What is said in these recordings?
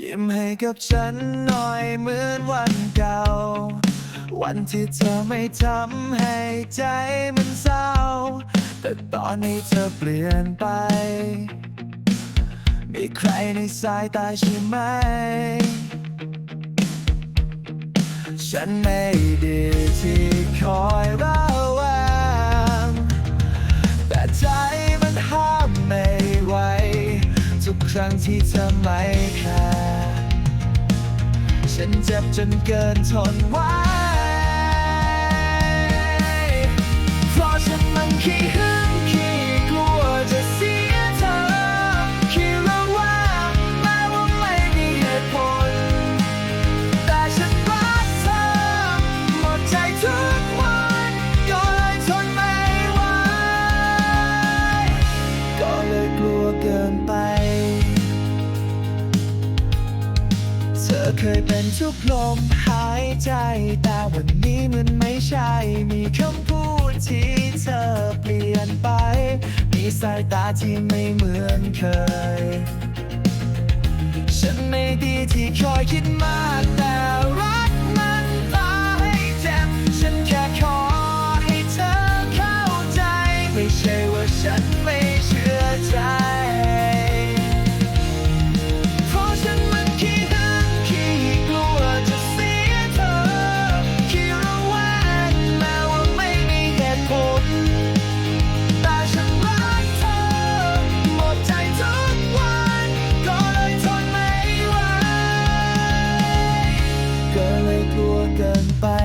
ยิ้มให้กับฉันหน่อยเหมือนวันเก่า วันที่เธอไม่ทำให้ใจมันเศร้า แต่ตอนนี้เธอเปลี่ยนไป มีใครในสายตาใช่ไหม ฉันไม่ดีที่คอยระ รั้งที่เธอไม่แคร์ฉันเจ็บจนเกินทนไหวเพราะฉันมันขี้หึ อเคยเป็นทุกลมหายใจ แต่วันนี้มันไม่ใช่ มีคำพูดที่เธอเปลี่ยนไป มีสายตาที่ไม่เหมือนเคย ฉันไม่ดีที่คอยคิดมากแต่รัก กลั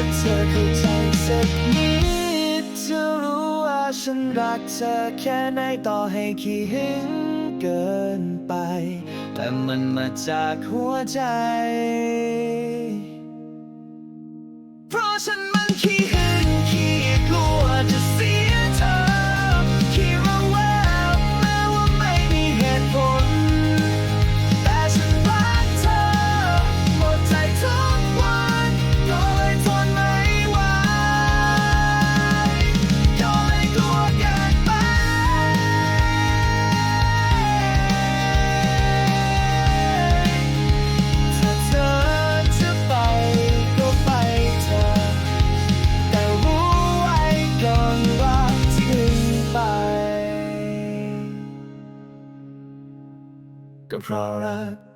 ถ้าเธอเข้าใจสักนิดจะรู้ว่าฉันรักเธอแค่ไหนต่อให้ขี้หึงเกินไป แต่มันมาจากหัวใจ เพราะฉัน ก็เพราะรัก